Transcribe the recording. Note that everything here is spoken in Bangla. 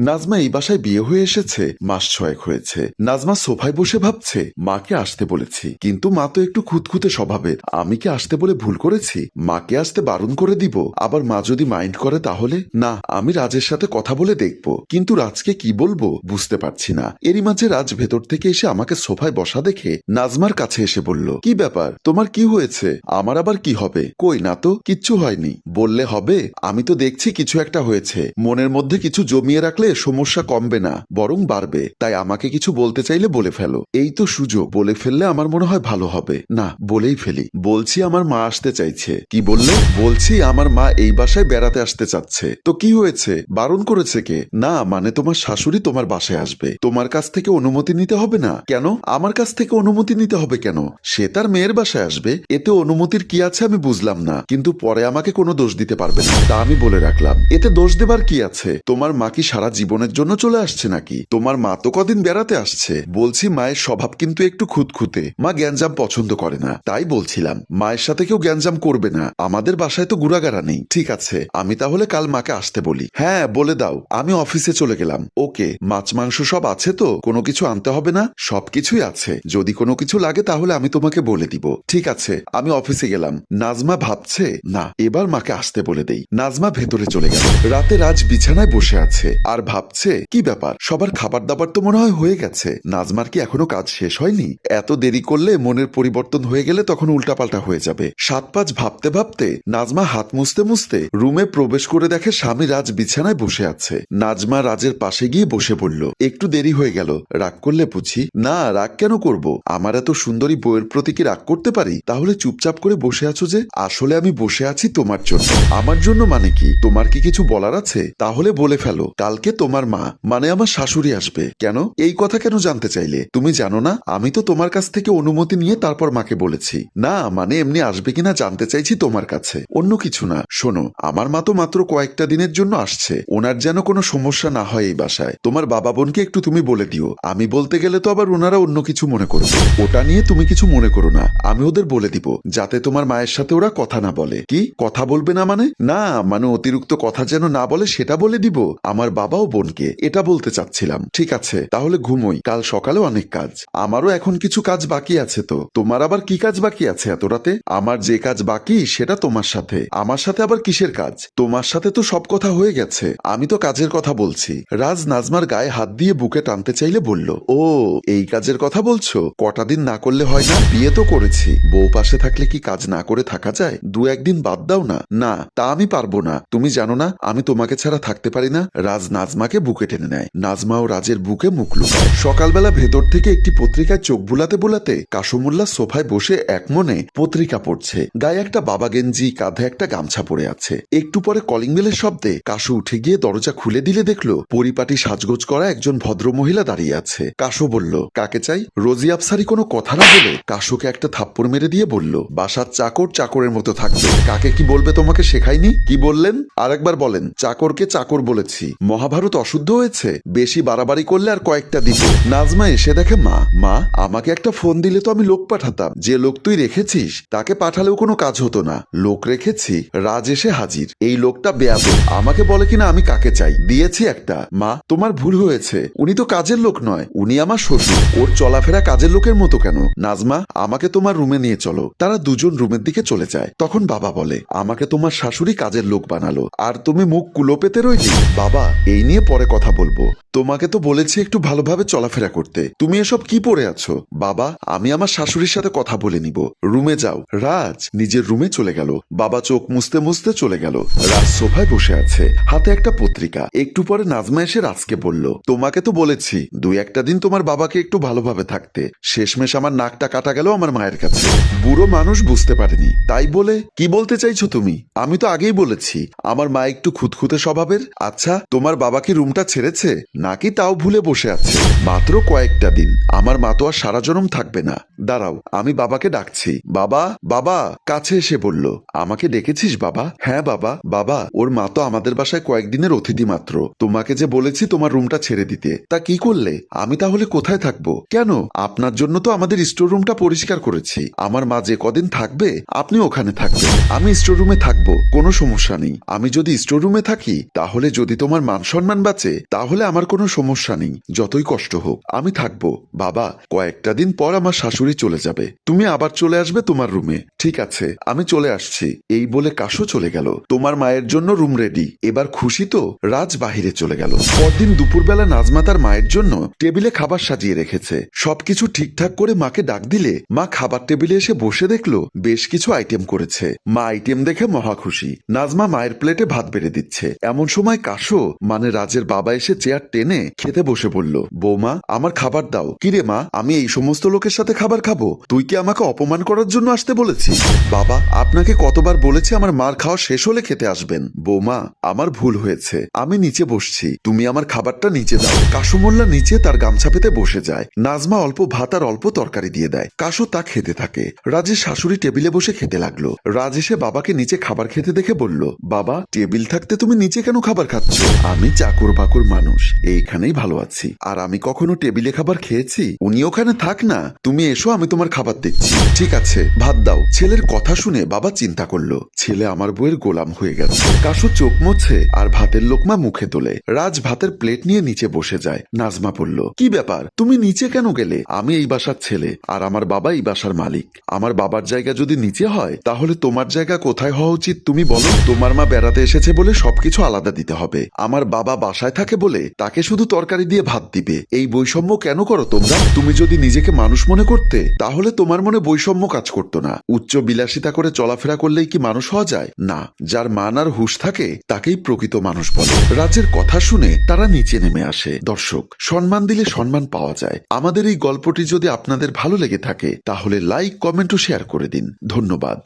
নাজমা এই বাসায় বিয়ে হয়ে এসেছে, মাস ছয়েক হয়েছে। নাজমা সোফায় বসে ভাবছে, মাকে আসতে বলেছি। কিন্তু মা তো একটু খুঁতখুঁতে স্বভাবের। আমি কি আসতে বলে ভুল করেছি? মাকে আসতে বারণ করে দিব। আবার মা যদি মাইন্ড করে তাহলে? না, আমি রাজের সাথে কথা বলে দেখব। কিন্তু রাজকে কি বলব? বুঝতে পারছি না। এরই মাঝে রাজ ভেতর থেকে এসে আমাকে সোফায় বসা দেখে নাজমার কাছে এসে বলল, কি ব্যাপার? তোমার কি হয়েছে? আমার আবার কি হবে? কই না তো? কিচ্ছু হয়নি। বললে হবে? আমি তো দেখছি কিছু একটা হয়েছে। মনের মধ্যে কিছু জমিয়ে রাখলে সমস্যা কমবে না, বরং বাড়বে। তাই আমাকে কিছু বলতে চাইলে বলে ফেলো। এই তো সুযোগ, বলে ফেললে আমার মনে হয় ভালো হবে। না, বলেই ফেলি। বলছি আমার মা আসতে চাইছে। কি বললে? বলছি আমার মা এই বাসায় বেড়াতে আসতে চাচ্ছে। তো কি হয়েছে? বারণ করেছে কে? না মানে তোমার শাশুড়ি তোমার বাসায় আসবে। তোমার কাছ থেকে অনুমতি নিতে হবে না। কেন? আমার কাছ থেকে অনুমতি নিতে হবে কেন? সে তার মেয়ের বাসায় আসবে। এতে অনুমতির কি আছে আমি বুঝলাম না। কিন্তু পরে আমাকে কোনো দোষ দিতে পারবে না। তা আমি বলে রাখলাম। এতে দোষ দেবার কি আছে? তোমার মা কি সারা জীবনের জন্য চলে আসছে নাকি? তোমার মা তো কদিন বেড়াতে আসছে। বলছি মায়ের স্বভাব কিন্তু একটু খুঁতখুঁতে। মা গ্যাঞ্জাম পছন্দ করে না। তাই বলছিলাম, মায়ের সাথে কেউ গ্যাঞ্জাম করবে না। আমাদের বাসায় তো গুড়াগাড়া নেই। ঠিক আছে, আমি তাহলে কাল মাকে আসতে বলি। হ্যাঁ বলে দাও। আমি অফিসে চলে গেলাম। ওকে, মাছ মাংস সব আছে তো? কোনো কিছু আনতে হবে না? সবকিছুই আছে। যদি কোনো কিছু লাগে তাহলে আমি তোমাকে বলে দিব। ঠিক আছে, আমি অফিসে গেলাম। নাজমা ভাবছে, না, এবার মাকে আসতে বলে দেই। নাজমা ভেতরে চলে গেল। রাতে রাজ বিছানায় বসে আছে। আর ভাবছে, কি ব্যাপার? সবার খাবার দাবার তো মনে হয় হয়ে গেছে। নাজমার কি এখনও কাজ শেষ হয়নি? এত দেরি করলে মনের পরিবর্তন হয়ে গেলে তখন উল্টাপাল্টা হয়ে যাবে। সাত পাঁচ ভাবতে ভাবতে নাজমা হাত মুছতে মুছতে রুমে প্রবেশ করে দেখে স্বামী রাজ বিছানায় বসে আছে। নাজমা রাজের পাশে গিয়ে বসে পড়ল। একটু দেরি হয়ে গেল। রাগ করলে বুঝি, না, রাগ কেন করব? আমার এত সুন্দরী বইয়ের প্রতি কি রাগ করতে পারি? তাহলে চুপচাপ করে বসে আছো যে, আসলে আমি বসে আছি তোমার জন্য। আমার জন্য মানে কি? তোমার কি কিছু বলার আছে? তাহলে বলে ফেলো। কালকে তোমার মা মানে আমার শাশুড়ি আসবে। কেন? এই কথা কেন জানতে চাইলে? তুমি জানো না? আমি তো তোমার কাছ থেকে অনুমতি নিয়ে তারপর মাকে বলেছি। না মানে এমনি আসবে কিনা জানতে চাইছি তোমার কাছে। অন্য কিছু না। শোনো, আমার মা তো মাত্র কয়েকটা দিনের জন্য আসছে। ওনার যেন কোনো সমস্যা না হয় এই বাসায়। তোমার বাবা বোনকে একটু তুমি বলে দিও। আমি বলতে গেলে তো আবার ওনারা অন্য কিছু মনে করবে। ওটা নিয়ে তুমি কিছু মনে করো না। আমি ওদের বলে দিব, যাতে তোমার মায়ের সাথে ওরা কথা না বলে। কি? কথা বলবে না মানে? না মানে অতিরিক্ত কথা যেন না বলে সেটা বলে দিব। আমার বাবা ও বোনকে, এটা বলতে চাচ্ছিলাম। ঠিক আছে, তাহলে ঘুমোই, কাল সকালে অনেক কাজ। আমারও এখন কিছু কাজ বাকি আছে তো। তোমার আবার কি কাজ বাকি আছে এত রাতে? আমার যে কাজ বাকি, সেটা তোমার সাথে। আমার সাথে আবার কিসের কাজ? তোমার সাথে তো সব কথা হয়ে গেছে। আমি তো কাজের কথা বলছি। রাজ নাজমার গায়ে হাত দিয়ে বুকে টানতে চাইলে বলল, ও, এই কাজের কথা বলছো? কটা দিন না করলে হয় না? বিয়ে তো করেছি। বউ পাশে থাকলে কি কাজ না করে থাকা যায়? দু একদিন বাদ দাও না। না, তা আমি পারব না। তুমি জানো না, আমি তোমাকে ছাড়া থাকতে পারি না? রাজ নাজমাকে বুকে টেনে নেয়। নাজমা ও রাজের বুকে মুখ লুকায়। সকালবেলা ভেতর থেকে একটি পত্রিকায় চোখ বুলাতে বুলাতে কাশুমুল্লা সোফায় বসে এক মনে পত্রিকা পড়ছে। গায়ে একটা বাবা গেঞ্জি, কাঁধে একটা গামছা পরে আছে। একটু পরে কলিং বেলের শব্দে কাশু উঠে গিয়ে দরজা খুলে দিলে দেখল, পরিপাটি সাজগোজ করা একজন ভদ্র মহিলা দাঁড়িয়ে আছে। কাশু বলল, কাকে চাই? রোজি আফসারি কোনো কথা না বলে কাশুকে একটা থাপ্পড় মেরে দিয়ে বলল, বাসার চাকর চাকরের মতো থাকবে। কাকে কি বলবে তোমাকে শেখায়নি? কি বললেন? আরেকবার বলেন, চাকরকে চাকর বলেছি। মহাভারত অশুদ্ধ হয়েছে। বেশি বাড়াবাড়ি করলে আর কয়েকটা দিব। নাজমা এসে দেখে, মা মা, আমাকে একটা ফোন দিলে তো আমি লোক পাঠাতাম। যে লোক তুই রেখেছিস, তাকে পাঠালেও কোনো কাজ হতো না। লোক রেখেছি, রাজ এসে হাজির। এই লোকটা বেয়াদ আমাকে বলে কিনা আমি কাকে চাই? দিয়েছি একটা। মা, তোমার ভুল হয়েছে। উনি তো কাজের লোক নয়। উনি আমার শ্বশুর। ওর চলাফেরা কাজের লোকের মতো কেন? নাজমা, আমাকে তোমার রুমে নিয়ে চলো। তারা দুজন রুমের দিকে চলে যায়। তখন বাবা বলে, আমাকে তোমার শাশুড়ি কাজের লোক বানালো। আর তুমি মুখ কুলো পেতে রইলি? বাবা, এই নিয়ে পরে কথা বলব। তোমাকে তো বলেছি একটু ভালোভাবে চলাফেরা করতে। তুমি এসব কি পড়ে আছো? বাবা, আমি আমার শাশুড়ির সাথে কথা বলে নিব। রুমে যাও। রাজ নিজের রুমে চলে গেল। বাবা চোখ মুছতে মুছতে চলে গেল। রাজ সোফায় বসে আছে। হাতে একটা পত্রিকা। একটু পরে নাজমা এসে রাজকে বলল, তোমাকে তো বলেছি, দুই একটা দিন তোমার বাবাকে একটু ভালোভাবে থাকতে। শেষমেশ আমার নাকটা কাটা গেল আমার মায়ের কাছে। বুড়ো মানুষ বুঝতে পারেনি। তাই বলে, কি বলতে চাইছো তুমি? আমি তো আগেই বলেছি, আমার মা একটু খুঁতখুঁতে স্বভাবের। আচ্ছা তোমার বাবা কি রুমটা ছেড়েছে? নাকি তাও ভুলে বসে আছে? মাত্র কয়েকটা দিন। আমার মা তো আর সারা জনম থাকবে না। দাঁড়াও, আমি বাবাকে ডাকছি। বাবা বাবা, কাছে এসে বলল, আমাকে ডেকেছিস, বাবা? হ্যাঁ বাবা। বাবা, ওর মা তো আমাদের বাসায় কয়েকদিনের অতিথি মাত্র। তোমাকে যে বলেছি তোমার রুমটা ছেড়ে দিতে। তা কি করলে? আমি তাহলে কোথায় থাকব? কেন? আপনার জন্য তো আমাদের স্টোর রুমটা পরিষ্কার করেছি। আমার মা যে কদিন থাকবে, আপনি ওখানে থাকবেন। আমি স্টোর রুমে থাকব, কোনো সমস্যা নেই। আমি যদি স্টোর রুমে থাকি, তাহলে যদি তোমার মান সম্মান সম্মান বাঁচে, তাহলে আমার কোনো সমস্যা নেই। যতই কষ্ট হোক, আমি থাকব। বাবা, কয়েকটা দিন পর আমার শাশুড়ি চলে যাবে। তুমি আবার চলে আসবে তোমার রুমে। ঠিক আছে, আমি চলে আসছি। এই বলে কাশো চলে গেল। তোমার মায়ের জন্য রুম রেডি। এবার খুশি তো, রাজ বাহিরে চলে গেল। পরদিন দুপুরবেলা নাজমা তার মায়ের জন্য টেবিলে খাবার সাজিয়ে রেখেছে। সবকিছু ঠিকঠাক করে মাকে ডাক দিলে, মা খাবার টেবিলে এসে বসে দেখল, বেশ কিছু আইটেম করেছে। মা আইটেম দেখে মহা খুশি। নাজমা মায়ের প্লেটে ভাত বেড়ে দিচ্ছে। এমন সময় কাশো মানে রাজের বাবা এসে চেয়ার টেনে খেতে বসে বলল বৌমা, আমার খাবার দাও। কিরে মা, আমি এই সমস্ত লোকের সাথে খাবার খাব? তুই কি আমাকে অপমান করার জন্য আসতে বলেছিস? বাবা, আপনাকে কতবার বলেছি আমার মার খাওয়া শেষ হলে খেতে আসবেন। বৌমা, আমার ভুল হয়েছে। আমি নিচে বসছি। তুমি আমার খাবারটা নিচে দাও। কাশু মোল্লা নিচে তার গামছা পেতে বসে যায়। নাজমা অল্প ভাত আর অল্প তরকারি দিয়ে দেয়। কাশু তা খেতে থাকে। রাজের শাশুড়ি টেবিলে বসে খেতে লাগল। রাজ এসে বাবাকে নিচে খাবার খেতে দেখে বলল, বাবা, টেবিল থাকতে তুমি নিচে কেন খাবার খাচ্ছ? আমি চাকর বাকর মানুষ। এইখানেই ভালো আছি। আর আমি কখনো টেবিলে খাবার খেয়েছি? উনি ওখানে থাক না। তুমি এসো, আমি তোমার খাবার দিচ্ছি ঠিক আছে, ভাত দাও। ছেলের কথা শুনে বাবা চিন্তা করল। ছেলে আমার বইয়ের গোলাম হয়ে গেছে। কাশু চোখ মোছে আর ভাতের লোকমা মুখে তোলে। রাজ ভাতের প্লেট নিয়ে নিচে বসে যায়। নাজমা বলল, কি ব্যাপার? তুমি নিচে কেন গেলে? আমি এই বাসার ছেলে আর আমার বাবা এই বাসার মালিক। আমার বাবার জায়গা যদি নিচে হয়, তাহলে তোমার জায়গা কোথায় হওয়া উচিত তুমি বলো? তোমার মা বেড়াতে এসেছে বলে সবকিছু আলাদা দিতে হবে। আমার বাবা বাসায় থাকে বলে তাকে শুধু তরকারি দিয়ে ভাত দিবে। এই বৈষম্য কেন করো তোমরা? তুমি যদি নিজেকে মানুষ মনে করতে, তাহলে তোমার মনে বৈষম্য কাজ করতো না। উচ্চ বিলাসিতা করে চলাফেরা করলেই কি মানুষ হওয়া যায়? না, যার মান আর হুশ থাকে, তাকেই প্রকৃত মানুষ বলে। রাজের কথা শুনে তারা নিচে নেমে আসে। দর্শক, সম্মান দিলে সম্মান পাওয়া যায়। আমাদের এই গল্পটি যদি আপনাদের ভালো লেগে থাকে, তাহলে লাইক, কমেন্ট ও শেয়ার করে দিন। ধন্যবাদ।